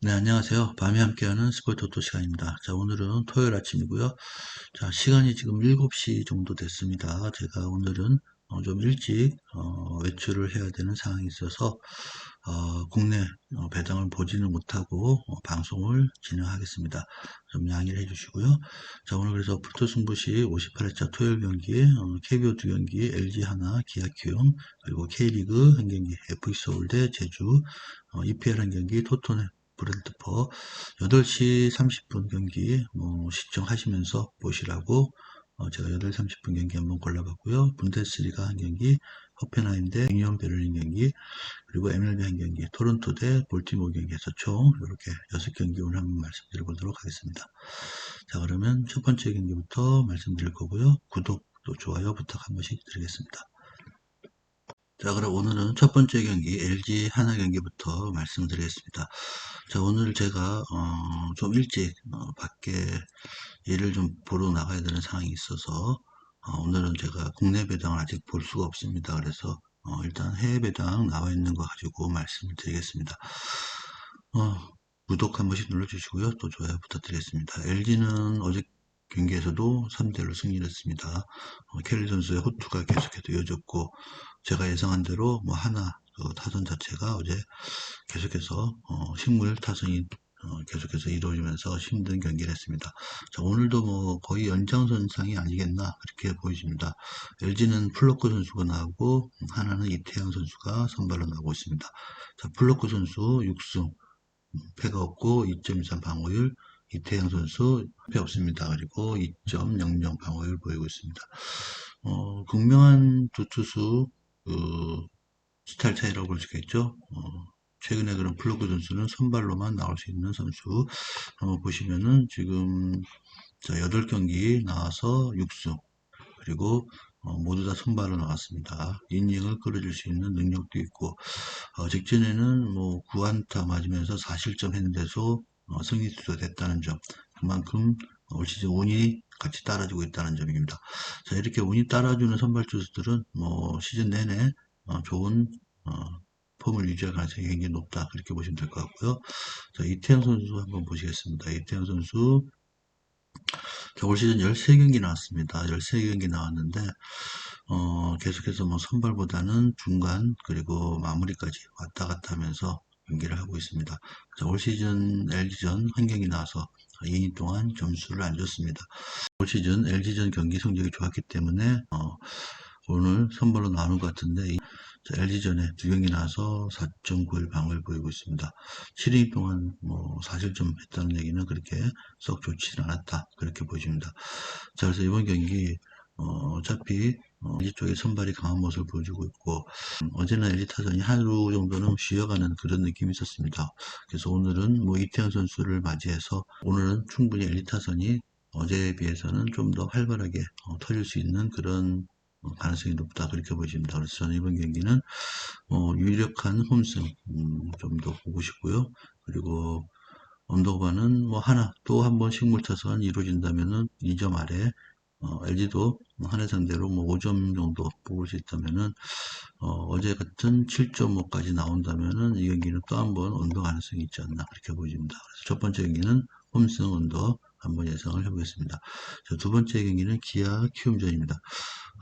네, 안녕하세요. 밤에 함께하는 스포츠 토토 시간입니다. 자, 오늘은 토요일 아침이고요. 자, 시간이 지금 7시 정도 됐습니다. 제가 오늘은 어, 좀 일찍 어, 외출을 해야 되는 상황이 있어서 어, 국내 어, 배당을 보지는 못하고 어, 방송을 진행하겠습니다. 좀 양해를 해주시고요. 자, 오늘 그래서 풀토 승부시 58회차 토요일 경기, 어, KBO 두 경기, LG 하나, 기아 키움, 그리고 K리그 한 경기, FC 서울 대 제주, 어, EPL 한 경기, 토토네 브랜드퍼 8시 30분 경기 뭐 시청하시면서 보시라고 어, 제가 8시 30분 경기 한번 골라봤고요. 분데스리가 한 경기, 호펜하임 대 유니온 베를린 경기, 그리고 MLB 한 경기, 토론토 대 볼티모 경기에서 총 이렇게 6경기 오늘 한번 말씀드려보도록 하겠습니다. 자 그러면 첫 번째 경기부터 말씀드릴 거고요. 구독 또 좋아요 부탁 한 번씩 드리겠습니다. 자, 그럼 오늘은 첫 번째 경기 LG 하나 경기부터 말씀드리겠습니다. 자, 오늘 제가 어, 좀 일찍 어, 밖에 일을 좀 보러 나가야 되는 상황이 있어서 어, 오늘은 제가 국내 배당을 아직 볼 수가 없습니다. 그래서 어, 일단 해외 배당 나와 있는 거 가지고 말씀을 드리겠습니다. 어, 구독 한 번씩 눌러주시고요. 또 좋아요 부탁드리겠습니다. LG는 어제 경기에서도 3대1로 승리를 했습니다. 어, 켈리 선수의 호투가 계속해서 이어졌고 제가 예상한 대로 뭐 하나 그 타선 자체가 어제 계속해서 어, 식물 타선이 어, 계속해서 이루어지면서 힘든 경기를 했습니다. 자, 오늘도 뭐 거의 연장선상이 아니겠나 그렇게 보여집니다. LG는 플로코 선수가 나오고 하나는 이태양 선수가 선발로 나오고 있습니다. 자, 플로코 선수 6승 패가 없고 2.23 방어율 이태양 선수 패 없습니다. 그리고 2.00 방어율 보이고 있습니다. 어, 극명한 두 투수 그 스타일 차이라고 볼 수가 있죠. 어, 최근에 그런 플로그 선수는 선발로만 나올 수 있는 선수 한번 보시면은 지금 자 8경기 나와서 6승 그리고 어, 모두 다 선발로 나왔습니다. 이닝을 끌어줄 수 있는 능력도 있고 어, 직전에는 뭐 9안타 맞으면서 4실점 했는데도 어, 승리 투수가 됐다는 점 그만큼 올 시즌 운이 같이 따라주고 있다는 점입니다. 자 이렇게 운이 따라주는 선발 투수들은 뭐 시즌 내내 어, 좋은 어, 폼을 유지할 가능성이 굉장히 높다 그렇게 보시면 될 것 같고요. 자 이태영 선수 한번 보시겠습니다. 이태영 선수 올 시즌 13경기 나왔습니다. 13경기 나왔는데 어, 계속해서 뭐 선발보다는 중간 그리고 마무리까지 왔다 갔다 하면서 경기를 하고 있습니다. 자, 올 시즌 LG전 한 경기 나와서 2인 동안 점수를 안 줬습니다. 올 시즌 LG전 경기 성적이 좋았기 때문에 어, 오늘 선발로 나오는 것 같은데 LG전에 두 경기 나와서 4.91 방을 보이고 있습니다. 7인 동안 뭐 사실 좀 했다는 얘기는 그렇게 썩 좋지는 않았다 그렇게 보여집니다. 자 그래서 이번 경기 어, 차피 어, LG 쪽에 선발이 강한 모습을 보여주고 있고 음, 어제는 LG 타선이 하루 정도는 쉬어가는 그런 느낌이 있었습니다. 그래서 오늘은 뭐 이태현 선수를 맞이해서 오늘은 충분히 LG 타선이 어제에 비해서는 좀 더 활발하게 어, 터질 수 있는 그런 어, 가능성이 높다 그렇게 보여집니다. 그래서 저는 이번 경기는 어, 유력한 홈승 음, 좀더 보고 싶고요. 그리고 언더바는 뭐 하나 또 한 번 식물 타선 이루어진다면은 2점 아래 어, LG도 한해 상대로 뭐 5점 정도 뽑을 수 있다면은 어, 제 같은 7.5까지 나온다면은 이 경기는 또 한 번 언더 가능성이 있지 않나 그렇게 보여집니다. 그래서 첫 번째 경기는 홈승 언더 한번 예상을 해보겠습니다. 자, 두 번째 경기는 기아 키움전입니다.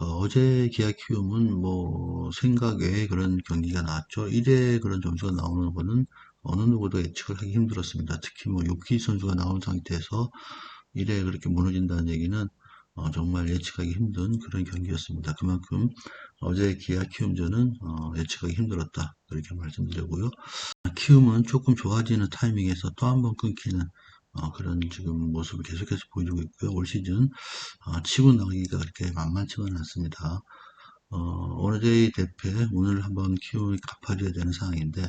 어, 제 기아 키움은 뭐 생각 외에 그런 경기가 나왔죠. 1회 그런 점수가 나오는 거는 어느 누구도 예측을 하기 힘들었습니다. 특히 뭐 요키 선수가 나온 상태에서 1회 그렇게 무너진다는 얘기는 어, 정말 예측하기 힘든 그런 경기였습니다. 그만큼 어제 기아 키움전은 어, 예측하기 힘들었다. 그렇게 말씀드리고요. 키움은 조금 좋아지는 타이밍에서 또 한 번 끊기는 어, 그런 지금 모습을 계속해서 보여주고 있고요. 올 시즌 어, 치고 나가기가 그렇게 만만치는 않습니다. 어, 어제의 대패 오늘 한번 키움이 갚아줘야 되는 상황인데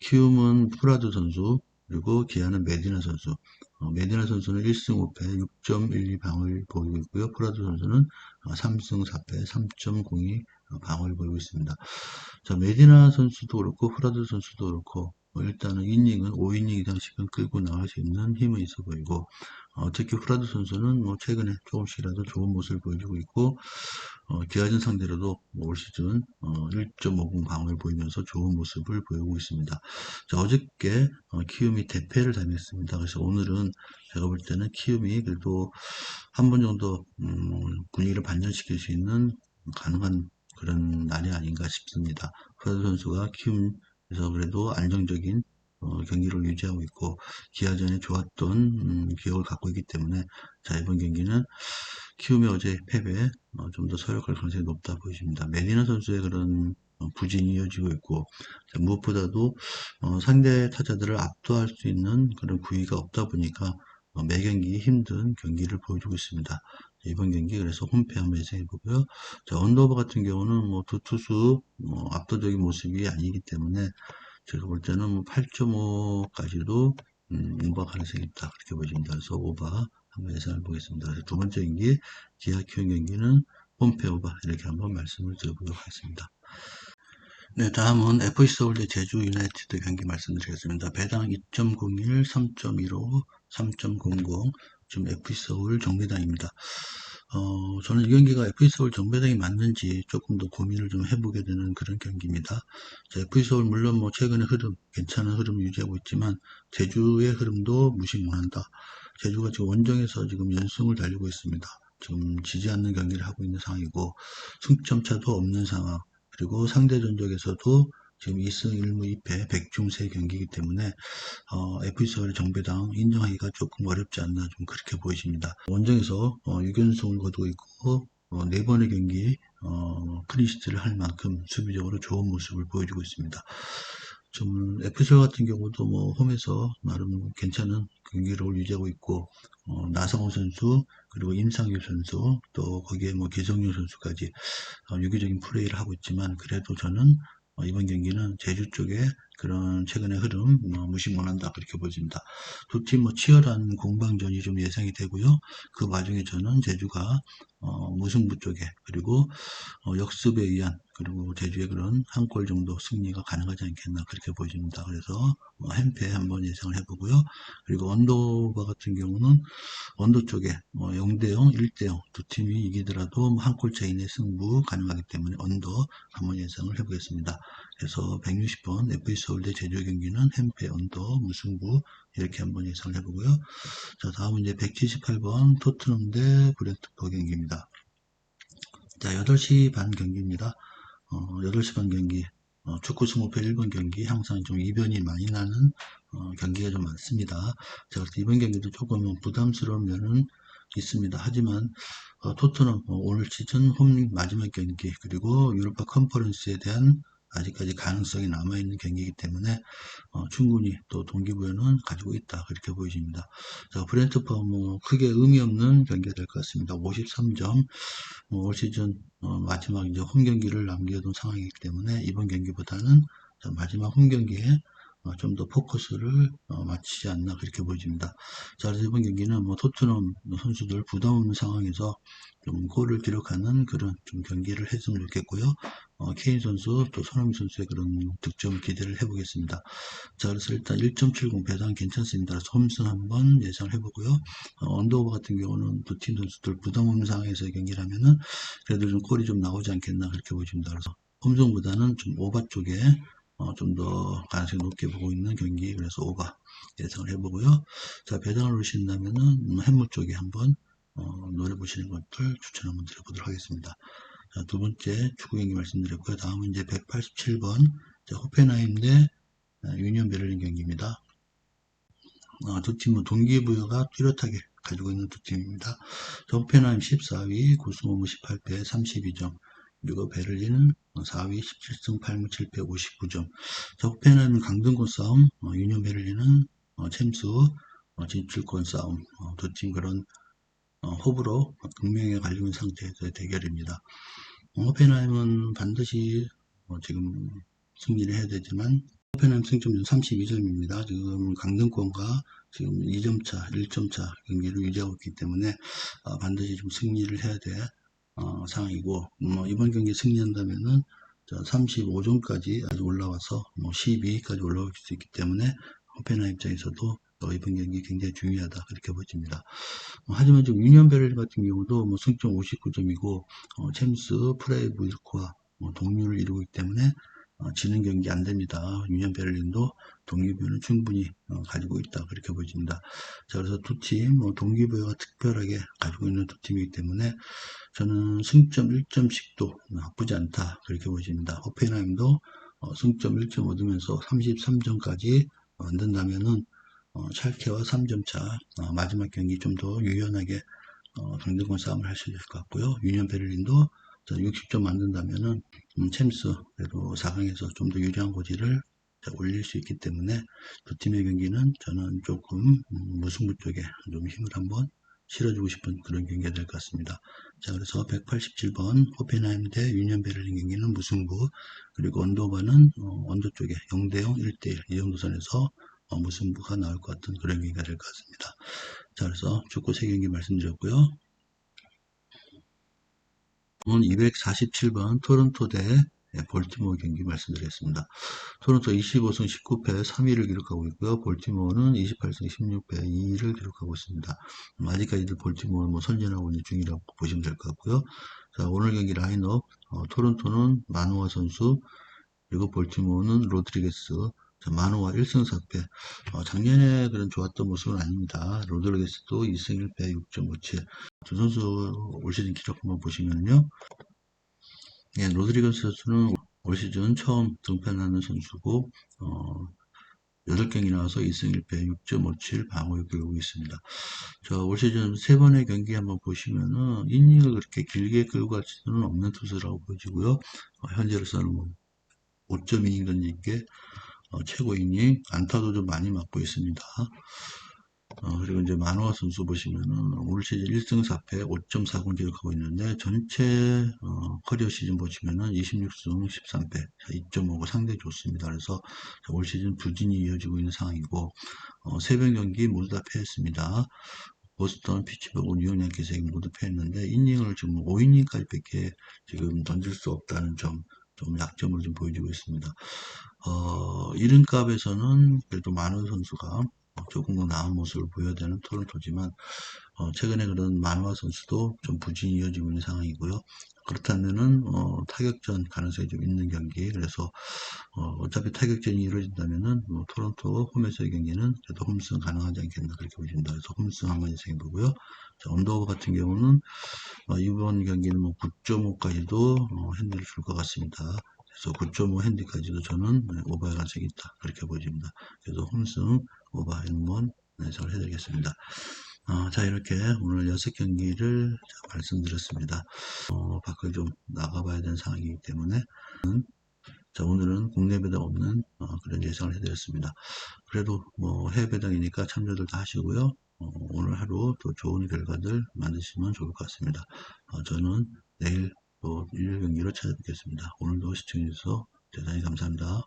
키움은 프라드 선수 그리고 기아는 메디나 선수 어, 메디나 선수는 1승 5패 6.12 방을 보이고 있고요. 프라드 선수는 3승 4패 3.02 방을 보이고 있습니다. 자, 메디나 선수도 그렇고 프라드 선수도 그렇고 뭐 일단은 이닝은 5이닝 이상씩은 끌고 나갈 수 있는 힘은 있어 보이고 어, 특히 후라드 선수는 뭐 최근에 조금씩이라도 좋은 모습을 보여주고 있고 어, 기아전 상대로도 뭐 올 시즌 어, 1.50 방을 보이면서 좋은 모습을 보이고 있습니다. 자, 어저께 어, 키움이 대패를 당했습니다. 그래서 오늘은 제가 볼 때는 키움이 그래도 한 번 정도 음, 분위기를 반전시킬 수 있는 가능한 그런 날이 아닌가 싶습니다. 후라드 선수가 키움 에서 그래도 안정적인 어, 경기를 유지하고 있고 기아전에 좋았던 음, 기억을 갖고 있기 때문에 자 이번 경기는 키움의 어제 패배 어, 좀 더 서력할 가능성이 높다 보여집니다. 메디나 선수의 그런 어, 부진이 이어지고 있고 자, 무엇보다도 어, 상대 타자들을 압도할 수 있는 그런 구위가 없다 보니까 어, 매 경기 힘든 경기를 보여주고 있습니다. 이번 경기 그래서 홈페 한번 예상해 보고요. 자 언더버 같은 경우는 뭐 두 투수 뭐 압도적인 모습이 아니기 때문에 제가 볼 때는 뭐 8.5까지도 음, 오버 가능성이 있다 그렇게 보여집니다. 그래서 오버 한번 예상해 보겠습니다. 그래서 두 번째 경기 기아 키움 경기는 홈페 오버 이렇게 한번 말씀을 드려보도록 하겠습니다. 네, 다음은 FC 서울 대 제주 유나이티드 경기 말씀드리겠습니다. 배당 2.01, 3.15, 3.00, 지금 FC 서울 정배당입니다. 어, 저는 이 경기가 FE서울 정배당이 맞는지 조금 더 고민을 좀 해보게 되는 그런 경기입니다. 자, FE서울 물론 뭐 최근의 흐름, 괜찮은 흐름 유지하고 있지만 제주의 흐름도 무시 못한다. 제주가 지금 원정에서 지금 연승을 달리고 있습니다. 지금 지지 않는 경기를 하고 있는 상황이고 승점차도 없는 상황 그리고 상대 전적에서도 지금 2승 1무 2패 100중세 경기이기 때문에 어, FC서울의 정배당 인정하기가 조금 어렵지 않나 좀 그렇게 보이십니다. 원정에서 어, 6연승을 거두고 있고 어, 네 번의 경기 어, 크리시트를 할 만큼 수비적으로 좋은 모습을 보여주고 있습니다. 좀 FC서울 같은 경우도 뭐 홈에서 나름 괜찮은 경기를 유지하고 있고 어, 나성호 선수 그리고 임상규 선수 또 거기에 뭐 기성용 선수까지 어, 유기적인 플레이를 하고 있지만 그래도 저는 어, 이번 경기는 제주 쪽에 그런 최근의 흐름 뭐 무시 못한다 그렇게 보여집니다. 두 팀 뭐 치열한 공방전이 좀 예상이 되고요. 그 와중에 저는 제주가 어, 무승부 쪽에 그리고 어, 역습에 의한 그리고 제주의 그런 한 골 정도 승리가 가능하지 않겠나 그렇게 보여집니다. 그래서 뭐 햄페 한번 예상을 해보고요. 그리고 언더바 같은 경우는 언더 쪽에 뭐 0대0, 1대0 두 팀이 이기더라도 뭐 한골 차이내 승부 가능하기 때문에 언더 한번 예상을 해보겠습니다. 그래서 160번 FA 서울대 제주 경기는 햄페 언더 무승부 이렇게 한번 예상을 해보고요. 자 다음은 이제 178번 토트넘 대 브랜트퍼 경기입니다. 자 8시 반 경기입니다. 어, 8시 반 경기 어, 축구 승호패 1번 경기 항상 좀 이변이 많이 나는 어, 경기가 좀 많습니다. 제가 이번 경기도 조금 부담스러운 면은 있습니다. 하지만 어, 토트넘 어, 오늘 시즌 홈 마지막 경기 그리고 유로파 컨퍼런스에 대한 아직까지 가능성이 남아있는 경기이기 때문에 어, 충분히 또 동기부여는 가지고 있다 그렇게 보여집니다. 자, 브렌트퍼 뭐 크게 의미 없는 경기가 될 것 같습니다. 53점 뭐, 올 시즌 어, 마지막 이제 홈 경기를 남겨둔 상황이기 때문에 이번 경기보다는 마지막 홈 경기에 어, 좀 더 포커스를 어, 맞추지 않나 그렇게 보여집니다. 자, 그래서 이번 경기는 뭐 토트넘 선수들 부담 없는 상황에서 좀 골을 기록하는 그런 좀 경기를 했으면 좋겠고요. 어, 케인 선수 또 손흥민 선수의 그런 득점 기대를 해보겠습니다. 자, 그래서 일단 1.70 배당 괜찮습니다. 그래서 홈승 한번 예상을 해보고요. 어, 언더오버 같은 경우는 두 팀 선수들 부담 없는 상황에서 경기를 하면은 그래도 좀 골이 좀 나오지 않겠나 그렇게 보여집니다. 그래서 홈승보다는 좀 오바 쪽에 어, 좀 더 가능성이 높게 보고 있는 경기 그래서 오바 예상을 해보고요. 자 배당을 누르신다면은 햄무 쪽에 한번 어, 노려보시는 것들 추천 한번 드려보도록 하겠습니다. 자, 두 번째 축구 경기 말씀드렸고요. 다음은 이제 187번 자, 호펜하임 대 아, 유니온 베를린 경기입니다. 어, 두 팀은 동기부여가 뚜렷하게 가지고 있는 두 팀입니다. 호펜하임 14위, 고스모무 18패 32점, 그리고 베를린은 4위 17승 8무 7패 59점. 적패는 강등권 싸움, 어, 유니온 베를린은 어, 챔스 어, 진출권 싸움. 어, 두팀 그런 어, 호불호 극명에 갈리는 상태에서의 대결입니다. 호펜하임은 반드시 어, 지금 승리를 해야 되지만 호펜하임 승점은 32점입니다. 지금 강등권과 지금 2점차, 1점차 경기를 유지하고 있기 때문에 어, 반드시 좀 승리를 해야 돼 어, 상황이고 뭐 이번 경기 승리한다면은 35점까지 아주 올라와서 뭐 12까지 올라올 수 있기 때문에 호펜하임 입장에서도 어, 이번 경기 굉장히 중요하다 그렇게 보집니다. 어, 하지만 지금 유니언베를린 같은 경우도 뭐 승점 59점이고 어, 챔스, 프라이브 일코와 뭐 동률을 이루고 있기 때문에 어, 지는 경기 안 됩니다. 유니언 베를린도 동기부여는 충분히 어, 가지고 있다 그렇게 보여집니다. 자 그래서 두팀 뭐 동기부여가 특별하게 가지고 있는 두 팀이기 때문에 저는 승점 1점씩도 나쁘지 않다 그렇게 보여집니다. 호펜하임도 어, 승점 1점 얻으면서 33점까지 만든다면은 어, 샬케와 3점 차 어, 마지막 경기 좀 더 유연하게 어, 강등권 싸움을 할 수 있을 것 같고요. 유니언 베를린도 60점 만든다면은 음, 챔스 그래도 4강에서 좀 더 유리한 고지를 올릴 수 있기 때문에 두 팀의 경기는 저는 조금 음, 무승부 쪽에 좀 힘을 한번 실어주고 싶은 그런 경기가 될 것 같습니다. 자, 그래서 187번 호펜하임 대 유니언 베를린 경기는 무승부, 그리고 언더바는 어, 언더 쪽에 0대0, 1대1 이 정도 선에서 어, 무승부가 나올 것 같은 그런 경기가 될 것 같습니다. 자, 그래서 축구 세 경기 말씀드렸고요. 오늘 247번 토론토 대 볼티모어 경기 말씀드리겠습니다. 토론토 25승 19패 3위를 기록하고 있고요. 볼티모어는 28승 16패 2위를 기록하고 있습니다. 음, 아직까지도 볼티모어는 뭐 선전하고 있는 중이라고 보시면 될 것 같고요. 자, 오늘 경기 라인업 어, 토론토는 마누아 선수 그리고 볼티모어는 로드리게스 자, 마누아 1승 4패 어, 작년에 그런 좋았던 모습은 아닙니다. 로드리게스도 2승 1패 6.57 두 선수 올 시즌 기록 한번 보시면요. 예, 로드리게스 선수는 올 시즌 처음 등판하는 선수고 어, 8경기 나와서 2승 1패 6.57 방어를 기록하고 있습니다. 저올 시즌 세 번의 경기 한번 보시면은 이닝을 그렇게 길게 끌고 갈 수는 없는 투수라고 보여지고요. 어, 현재로서는 뭐 5.2이닝 던진 게 어, 최고 이닝 안타도 좀 많이 맞고 있습니다. 어, 그리고 이제 만화 선수 보시면은 올 시즌 1승 4패 5.40 기록하고 있는데 전체 어, 커리어 시즌 보시면은 26승 13패 2.5가 상당히 좋습니다. 그래서 올 시즌 부진이 이어지고 있는 상황이고 어, 세병 경기 모두 다 패했습니다. 보스턴, 피츠버그, 뉴욕 양키스에게 모두 패했는데 이닝을 지금 5이닝까지밖에 지금 던질 수 없다는 점, 좀 약점을 좀 보여주고 있습니다. 어, 이른값에서는 그래도 많은 선수가 조금 더 나은 모습을 보여야 되는 토론토지만 어, 최근에 그런 만화 선수도 좀 부진이 이어지고 있는 상황이고요. 그렇다면은 어, 타격전 가능성이 좀 있는 경기 그래서 어, 차피 타격전이 이루어진다면은 뭐, 토론토 홈에서의 경기는 그래도 홈승 가능하지 않겠나 그렇게 보십니다. 그래서 홈승 한번 예상해 보고요. 자, 언더오버 같은 경우는 어, 이번 경기는 뭐 9.5까지도 어, 핸들을 줄 것 같습니다. 그래서 9.5 핸디까지도 저는 네, 오버할 가능성이 있다. 그렇게 보여집니다. 그래서 홈승 오버 한번 예상을 해드리겠습니다. 어, 자, 이렇게 오늘 6경기를 말씀드렸습니다. 어, 밖을 좀 나가봐야 되는 상황이기 때문에, 자, 오늘은 국내 배당 없는 어, 그런 예상을 해드렸습니다. 그래도 뭐 해외 배당이니까 참조들 다 하시고요. 어, 오늘 하루 또 좋은 결과들 만드시면 좋을 것 같습니다. 어, 저는 내일 또 일요일 경기로 찾아뵙겠습니다. 오늘도 시청해주셔서 대단히 감사합니다.